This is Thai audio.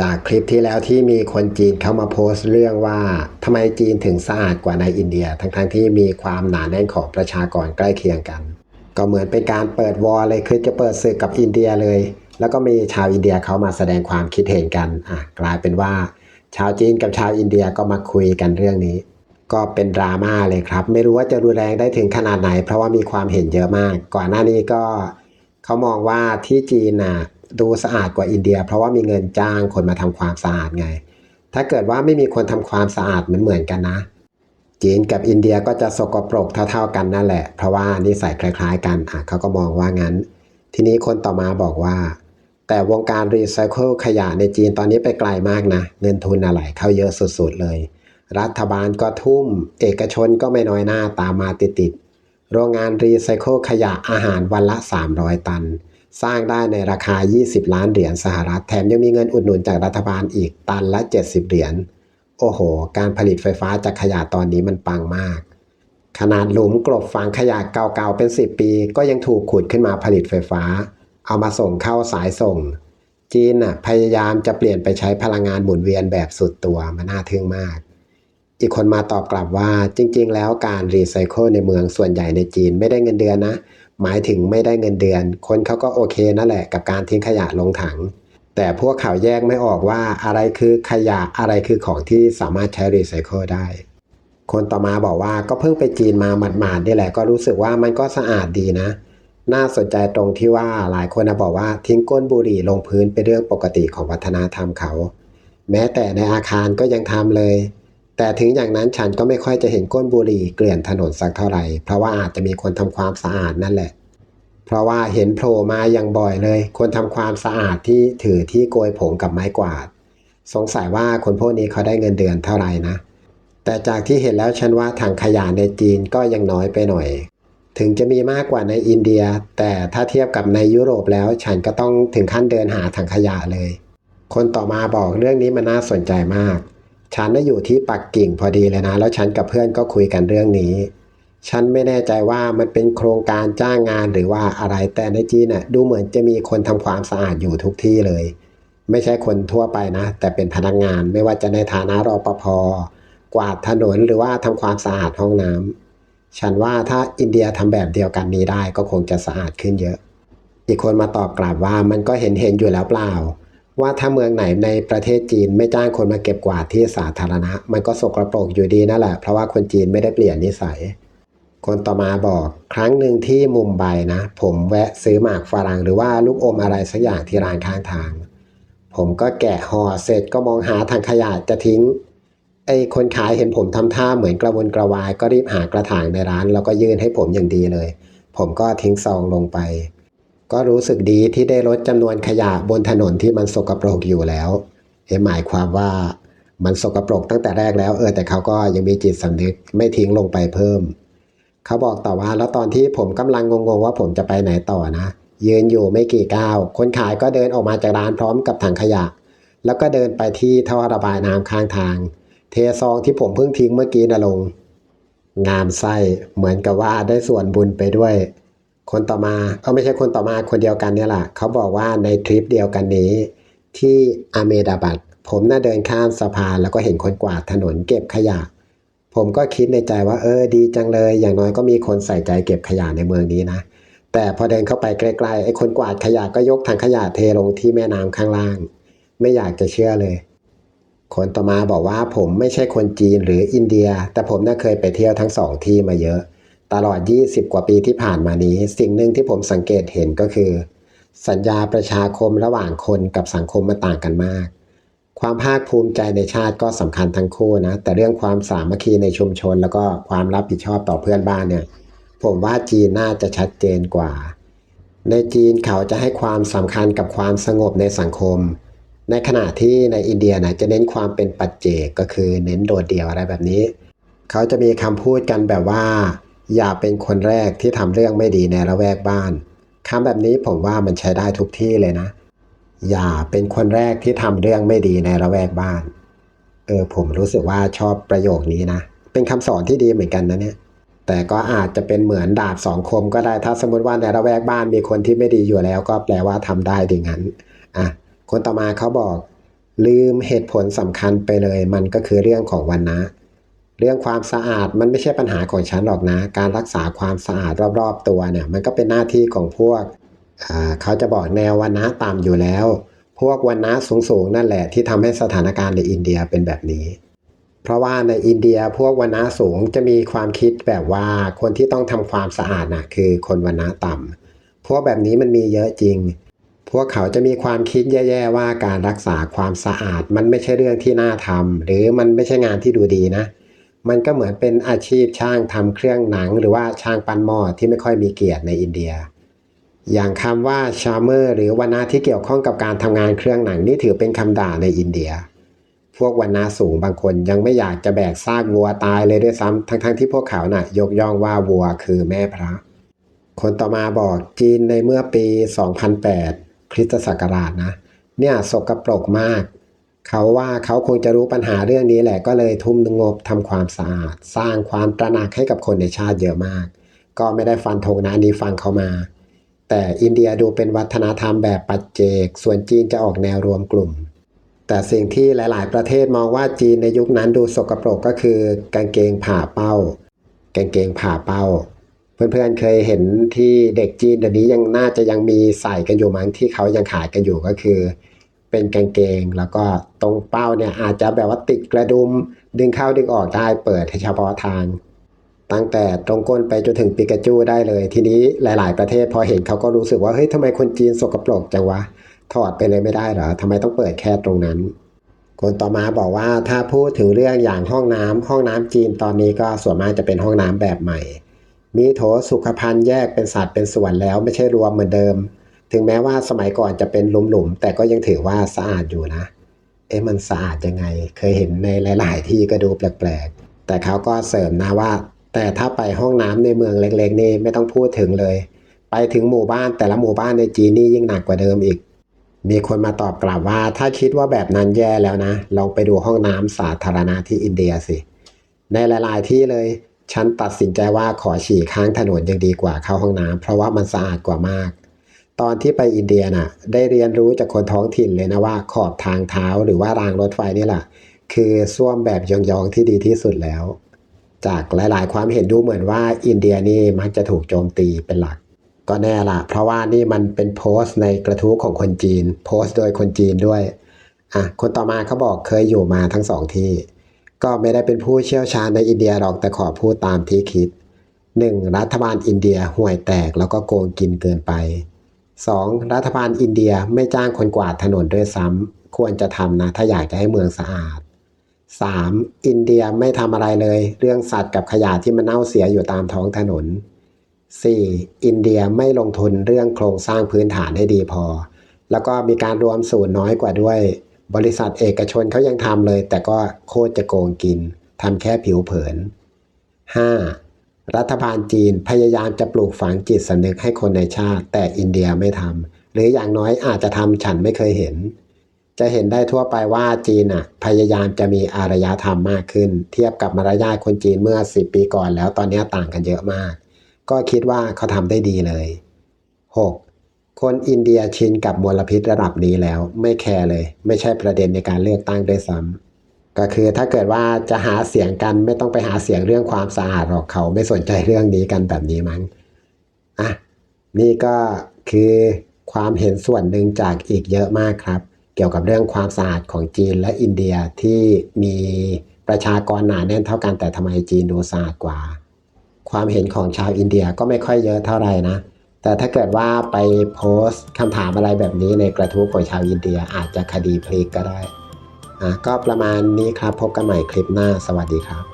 จากคลิปที่แล้วที่มีคนจีนเข้ามาโพสต์เรื่องว่าทำไมจีนถึงสะอาดกว่าในอินเดีย ทั้งๆที่มีความหนาแน่นของประชากรใกล้เคียงกัน ก็เหมือนเป็นการเปิดวอลเลยคือจะเปิดศึกกับอินเดียเลย แล้วก็มีชาวอินเดียเขามาแสดงความคิดเห็นกันอะกลายเป็นว่า ชาวจีนกับชาวอินเดียก็มาคุยกันเรื่องนี้ ก็เป็นดราม่าเลยครับ ไม่รู้ว่าจะรุนแรงได้ถึงขนาดไหน เพราะว่ามีความเห็นเยอะมาก ก่อนหน้านี้ก็เขามองว่าที่จีนน่ะ ดูสะอาดกว่าอินเดีย เพราะว่ามีเงินจ้างคนมาทำความสะอาดไง ถ้าเกิดว่าไม่มีคนทำความสะอาดเหมือนเหมือนกันนะ จีนกับอินเดียก็จะสกปรกเท่า ๆกันนั่นแหละ เพราะว่านิสัยคล้าย ๆ กันอะเขาก็มองว่างั้น ทีนี้คนต่อมาบอกว่า แต่วงการรีไซเคิลขยะในจีนตอนนี้ไปไกลมากนะ เงินทุนอะไรเข้าเยอะสุดๆเลย รัฐบาลก็ทุ่ม เอกชนก็ไม่น้อยหน้าตามมาติดๆโรงงานรีไซเคิลขยะอาหารวันละ 300 ตัน สร้างได้ในราคา 20 ล้านเหรียญสหรัฐ แถมยังมีเงินอุดหนุนจากรัฐบาลอีกตันละ 70 เหรียญ โอ้โห การผลิตไฟฟ้าจากขยะตอนนี้มันปังมาก ขนาดหลุมกลบฝังขยะเก่าๆเป็น 10 ปี ก็ยังถูกขุดขึ้นมาผลิตไฟฟ้า เอามาส่งเข้าสายส่ง จีนน่ะพยายามจะเปลี่ยนไปใช้พลังงานหมุนเวียนแบบสุดตัวมันน่าทึ่งมากอีกคนมาตอบกลับว่าจริง ๆ แล้วการรีไซเคิลในเมืองส่วนใหญ่ในจีนไม่ได้เงินเดือนนะ หมายถึงไม่ได้เงินเดือน คนเขาก็โอเคนั่นแหละกับการทิ้งขยะลงถัง แต่พวกเขาแยกไม่ออกว่าอะไรคือขยะอะไรคือของที่สามารถใช้รีไซเคิลได้ คนต่อมาบอกว่าก็เพิ่งไปจีนมาหมาดๆนี่แหละก็รู้สึกว่ามันก็สะอาดดีนะ น่าสนใจตรงที่ว่าหลายคนนะบอกว่าทิ้งก้นบุหรี่ลงพื้นเป็นเรื่องปกติของวัฒนธรรมเขา แม้แต่ในอาคารก็ยังทำเลย แต่ถึงอย่างนั้นฉันก็ไม่ค่อยจะเห็นก้นบุหรี่เกลื่อนถนนสักเท่าไหร่ เพราะว่าอาจจะมีคนทำความสะอาดนั่นแหละ เพราะว่าเห็นโผล่มาอย่างบ่อยเลย คนทำความสะอาดที่ถือที่โกยผงกับไม้กวาด สงสัยว่าคนพวกนี้เขาได้เงินเดือนเท่าไหร่นะ แต่จากที่เห็นแล้วฉันว่าถังขยะในจีนก็ยังน้อยไปหน่อย ถึงจะมีมากกว่าในอินเดีย แต่ถ้าเทียบกับในยุโรปแล้ว ฉันก็ต้องถึงขั้นเดินหาถังขยะเลย คนต่อมาบอกเรื่องนี้มันน่าสนใจมาก ฉันน่ะอยู่ที่ปักกิ่งพอดีเลยนะ แล้วฉันกับเพื่อนก็คุยกันเรื่องนี้ ฉันไม่แน่ใจว่ามันเป็นโครงการจ้างงานหรือว่าอะไรแต่ในจีนน่ะดูเหมือนจะมีคนทำความสะอาดอยู่ทุกที่เลย ไม่ใช่คนทั่วไปนะ แต่เป็นพนักงานไม่ว่าจะในฐานะรอปภกวาดถนนหรือว่าทำความสะอาดห้องน้ำฉันว่าถ้าอินเดียทำแบบเดียวกันนี้ได้ก็คงจะสะอาดขึ้นเยอะ อีกคนมาตอบกลับว่ามันก็เห็นเห็นอยู่แล้วเปล่า ว่าถ้าเมืองไหนในประเทศจีนไม่จ้างคนมาเก็บกวาดที่สาธารณะ มันก็สกรปรกอยู่ดีนั่นแหละ เพราะว่าคนจีนไม่ได้เปลี่ยนนิสัย คนต่อมาบอกครั้งหนึ่งที่มุมไบนะ ผมแวะซื้อหมากฝรั่งหรือว่าลูกอมอะไรสักอย่างที่ร้านข้างทาง ผมก็แกะห่อเสร็จก็มองหาทางขยะจะทิ้งไอ้คนขายเห็นผมทำท่าเหมือนกระวนกระวายก็รีบหากระถางในร้าน แล้วก็ยื่นให้ผมอย่างดีเลย ผมก็ทิ้งซองลงไป ก็รู้สึกดีที่ได้ลดจำนวนขยะบนถนนที่มันสกปรกอยู่แล้ว เอ๊หมายความว่ามันสกปรกตั้งแต่แรกแล้ว เออแต่เขาก็ยังมีจิตสำนึกไม่ทิ้งลงไปเพิ่ม เขาบอกต่อว่าแล้วตอนที่ผมกำลังงงๆว่าผมจะไปไหนต่อนะ ยืนอยู่ไม่กี่ก้าว คนขายก็เดินออกมาจากร้านพร้อมกับถังขยะ แล้วก็เดินไปที่ท่อระบายน้ำข้างทาง เทซองที่ผมเพิ่งทิ้งเมื่อกี้นะลง งามไส้เหมือนกับว่าได้ส่วนบุญไปด้วย คนต่อมาเออไม่ใช่คนต่อมาคนเดียวกันเนี่ยแหละเขาบอกว่าในทริปเดียวกันนี้ ที่อเมดาบัดผมน่าเดินข้ามสะพานแล้วก็เห็นคนกวาดถนนเก็บขยะ ผมก็คิดในใจว่าเออดีจังเลย อย่างน้อยก็มีคนใส่ใจเก็บขยะในเมืองนี้นะ แต่พอเดินเข้าไปใกล้ๆไอ้คนกวาดขยะก็ยกถังขยะเทลงที่แม่น้ำข้างล่าง ไม่อยากจะเชื่อเลย คนต่อมาบอกว่าผมไม่ใช่คนจีนหรืออินเดีย แต่ผมน่าเคยไปเที่ยวทั้งสองที่มาเยอะ ตลอด 20 กว่าปีที่ผ่านมานี้ สิ่งหนึ่งที่ผมสังเกตเห็นก็คือ สัญญาประชาคมระหว่างคนกับสังคมมันต่างกันมาก ความภาคภูมิใจในชาติก็สำคัญทั้งคู่นะ แต่เรื่องความสามัคคีในชุมชน แล้วก็ความรับผิดชอบต่อเพื่อนบ้านเนี่ย ผมว่าจีนน่าจะชัดเจนกว่า ในจีนเขาจะให้ความสำคัญกับความสงบในสังคม ในขณะที่ในอินเดียนะจะเน้นความเป็นปัจเจกก็คือเน้นโดดเดี่ยวอะไรแบบนี้ เขาจะมีคำพูดกันแบบว่า อย่าเป็นคนแรกที่ทำเรื่องไม่ดีในละแวกบ้านคำแบบนี้ผมว่ามันใช้ได้ทุกที่เลยนะ อย่าเป็นคนแรกที่ทำเรื่องไม่ดีในละแวกบ้าน เออผมรู้สึกว่าชอบประโยคนี้นะ เป็นคำสอนที่ดีเหมือนกันนะเนี่ย แต่ก็อาจจะเป็นเหมือนดาบสองคมก็ได้ ถ้าสมมติว่าในละแวกบ้านมีคนที่ไม่ดีอยู่แล้ว ก็แปลว่าทำได้ดีงั้น อะ คนต่อมาเขาบอก ลืมเหตุผลสำคัญไปเลย มันก็คือเรื่องของวันนะ เรื่องความสะอาดมันไม่ใช่ปัญหาของฉันหรอกนะ การรักษาความสะอาดรอบๆตัวเนี่ย มันก็เป็นหน้าที่ของพวกเขาจะบอกแนววันนะต่ำอยู่แล้ว พวกวันนะสูงๆนั่นแหละที่ทำให้สถานการณ์ในอินเดียเป็นแบบนี้ เพราะว่าในอินเดียพวกวันนะสูงจะมีความคิดแบบว่าคนที่ต้องทำความสะอาดน่ะคือคนวันนะต่ำพวกแบบนี้มันมีเยอะจริง พวกเขาจะมีความคิดแย่ๆว่าการรักษาความสะอาดมันไม่ใช่เรื่องที่น่าทำหรือมันไม่ใช่งานที่ดูดีนะ มันก็เหมือนเป็นอาชีพช่างทำเครื่องหนัง หรือว่าช่างปั้นหม้อที่ไม่ค่อยมีเกียรติในอินเดีย อย่างคำว่าชาเมอร์หรือวันนาที่เกี่ยวข้องกับการทำงานเครื่องหนังนี่ถือเป็นคำด่าในอินเดีย พวกวันนาสูงบางคนยังไม่อยากจะแบกซากวัวตายเลยด้วยซ้ำทั้งๆที่พวกเขาน่ะยกย่องว่าวัวคือแม่พระ คนต่อมาบอกจีนในเมื่อปี 2008 คริสตศักราชนะ เนี่ยสกปรกมาก เขาว่าเขาคงจะรู้ปัญหาเรื่องนี้แหละก็เลยทุ่มงบทำความสะอาด สร้างความตระหนักให้กับคนในชาติเยอะมาก ก็ไม่ได้ฟันธงนะอันนี้ฟังเขามา แต่อินเดียดูเป็นวัฒนธรรมแบบปัจเจก ส่วนจีนจะออกแนวรวมกลุ่ม แต่สิ่งที่หลาย ๆ ประเทศมองว่าจีนในยุคนั้นดูสกปรกก็คือกางเกงผ่าเป้ากางเกงผ่าเป้า เพื่อนๆเคยเห็นที่เด็กจีนเดี๋ยวนี้ยังน่าจะยังมีใส่กันอยู่มั้งที่เขายังขายกันอยู่ก็คือ เป็นกางเกง แล้วก็ตรงเป้าเนี่ยอาจจะแบบว่าติดกระดุมดึงเข้าดึงออกได้เปิดเฉพาะทาง ตั้งแต่ตรงก้นไปจนถึงปิกาจูได้เลย ทีนี้หลาย ๆ ประเทศพอเห็นเขาก็รู้สึกว่าเฮ้ยทำไมคนจีนสกปรกจังวะ ถอดไปเลยไม่ได้เหรอทำไมต้องเปิดแค่ตรงนั้นคนต่อมาบอกว่าถ้าพูดถึงเรื่องอย่างห้องน้ำห้องน้ำจีนตอนนี้ก็ส่วนมากจะเป็นห้องน้ำแบบใหม่ มีโถสุขภัณฑ์แยกเป็นสัดเป็นส่วนแล้วไม่ใช่รวมเหมือนเดิม ถึงแม้ว่าสมัยก่อนจะเป็นหลุมๆแต่ก็ยังถือว่าสะอาดอยู่นะ เอ๊ะมันสะอาดยังไง เคยเห็นในหลาย ๆ ที่ก็ดูแปลกๆ แต่เขาก็เสริมนะว่า แต่ถ้าไปห้องน้ำในเมืองเล็ก ๆ นี่ไม่ต้องพูดถึงเลย ไปถึงหมู่บ้านแต่ละหมู่บ้านในจีนนี่ยิ่งหนักกว่าเดิมอีก มีคนมาตอบกลับว่าถ้าคิดว่าแบบนั้นแย่แล้วนะลองไปดูห้องน้ำสาธารณะที่อินเดียสิ ในหลาย ๆ ที่เลยฉันตัดสินใจว่าขอฉี่ข้างถนนยังดีกว่าเข้าห้องน้ำเพราะว่ามันสะอาดกว่ามาก ตอนที่ไปอินเดียน่ะได้เรียนรู้จากคนท้องถิ่นเลยนะว่าขอบทางเท้าหรือว่ารางรถไฟนี่แหละคือส้วมแบบยองๆที่ดีที่สุดแล้ว จากหลายๆ ความเห็นดูเหมือนว่าอินเดียนี่มักจะถูกโจมตีเป็นหลัก ก็แน่ละเพราะว่านี่มันเป็นโพสต์ในกระทู้ของคนจีน โพสต์โดยคนจีนด้วยอะคนต่อมาเขาบอกเคยอยู่มาทั้งสองที่ ก็ไม่ได้เป็นผู้เชี่ยวชาญในอินเดียหรอกแต่ขอพูดตามที่คิด 1. รัฐบาลอินเดียห่วยแตกแล้วก็โกงกินเกินไป 2. รัฐบาลอินเดียไม่จ้างคนกวาดถนนด้วยซ้ำควรจะทำนะถ้าอยากจะให้เมืองสะอาด 3. อินเดียไม่ทำอะไรเลย เรื่องสัตว์กับขยะที่มันเน่าเสียอยู่ตามท้องถนน 4. อินเดียไม่ลงทุนเรื่องโครงสร้างพื้นฐานให้ดีพอ แล้วก็มีการรวมศูนย์น้อยกว่าด้วย บริษัทเอกชนเขายังทำเลย แต่ก็โคตรจะโกงกินทำแค่ผิวเผิน 5. รัฐบาลจีนพยายามจะปลูกฝังจิตสำนึกให้คนในชาติ แต่อินเดียไม่ทำหรืออย่างน้อยอาจจะทำฉันไม่เคยเห็น จะเห็นได้ทั่วไปว่าจีนอะพยายามจะมีอารยธรรมมากขึ้น เทียบกับมารยาทคนจีนเมื่อ 10 ปีก่อนแล้วตอนนี้ต่างกันเยอะมาก ก็คิดว่าเขาทำได้ดีเลย 6. คนอินเดียชินกับมลพิษระดับนี้แล้วไม่แคร์เลย ไม่ใช่ประเด็นในการเลือกตั้งด้วยซ้ำ ก็คือถ้าเกิดว่าจะหาเสียงกันไม่ต้องไปหาเสียงเรื่องความสะอาดหรอกเขาไม่สนใจเรื่องนี้กันแบบนี้มั้งอะนี่ก็คือความเห็นส่วนหนึ่งจากอีกเยอะมากครับ เกี่ยวกับเรื่องความสะอาดของจีนและอินเดียที่มีประชากรหนาแน่นเท่ากันแต่ทำไมจีนดูสะอาดกว่า ความเห็นของชาวอินเดียก็ไม่ค่อยเยอะเท่าไหร่นะ แต่ถ้าเกิดว่าไปโพสต์คำถามอะไรแบบนี้ในกระทู้ของชาวอินเดียอาจจะคดีพลิกก็ได้ อะก็ประมาณนี้ครับ พบกันใหม่คลิปหน้า สวัสดีครับ